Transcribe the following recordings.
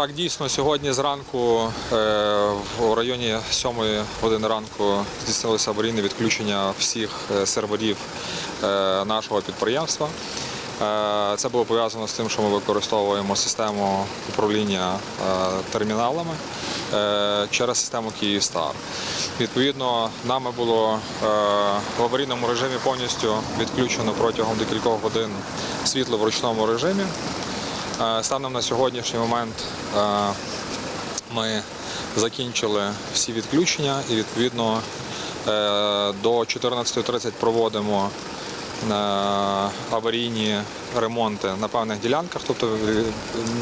Так, дійсно, сьогодні зранку е, в районі 7 години ранку здійснилося аварійне відключення всіх е, серверів е, нашого підприємства. Це було пов'язано з тим, що ми використовуємо систему управління терміналами через систему Київстар. Відповідно, нами було в аварійному режимі повністю відключено протягом декількох годин світло в ручному режимі. Станом на сьогоднішній момент ми закінчили всі відключення і відповідно е, до 14.30 проводимо е, аварійні ремонти на певних ділянках. Тобто е,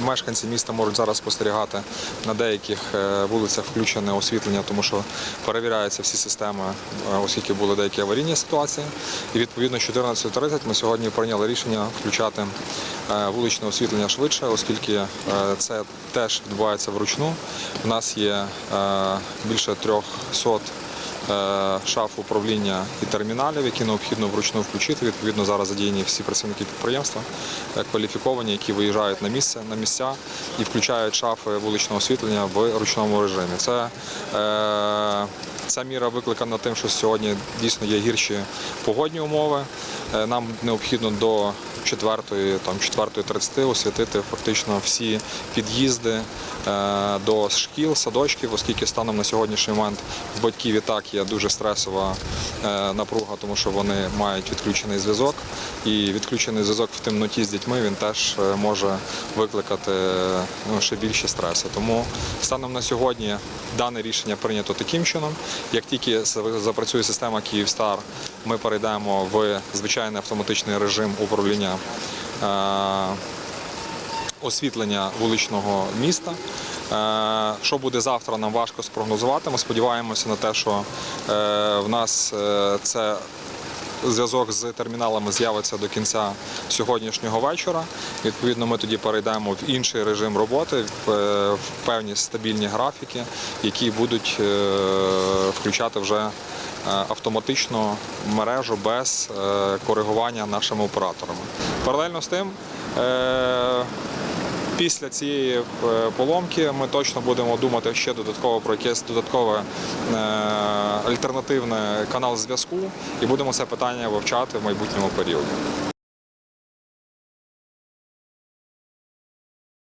мешканці міста можуть зараз спостерігати на деяких вулицях включене освітлення, тому що перевіряються всі системи, оскільки були деякі аварійні ситуації. І відповідно 14.30 ми сьогодні прийняли рішення включати вуличне освітлення швидше, оскільки е, це теж відбувається вручну. У нас є е, більше 300 е, шаф управління і терміналів, які необхідно вручну включити. Відповідно, зараз задіяні всі працівники підприємства е, кваліфіковані, які виїжджають на місце на місця і включають шафи вуличного освітлення в ручному режимі. Це е, Ця міра викликана тим, що сьогодні дійсно є гірші погодні умови. Е, Нам необхідно до 4, там 4.30 освітити фактично всі під'їзди е, до шкіл, садочків, оскільки станом на сьогоднішній момент в батьків і так є дуже стресова е, напруга, тому що вони мають відключений зв'язок. І відключений зв'язок в темноті з дітьми він теж е, може викликати ну, ще більше стресу. Тому станом на сьогодні дане рішення прийнято таким чином. Як тільки запрацює система Київстар, ми перейдемо в звичайний автоматичний режим управління е, освітлення вуличного міста. Е, Що буде завтра, нам важко спрогнозувати. Ми сподіваємося на те, що е, в нас е, це зв'язок з терміналами з'явиться до кінця сьогоднішнього вечора. Відповідно, ми тоді перейдемо в інший режим роботи, в, певні стабільні графіки, які будуть включати вже автоматично мережу без коригування нашими операторами. Паралельно з тим. Після цієї е, поломки ми точно будемо думати ще додатково про якесь додаткове е, альтернативне канал зв'язку і будемо це питання вивчати в майбутньому періоді.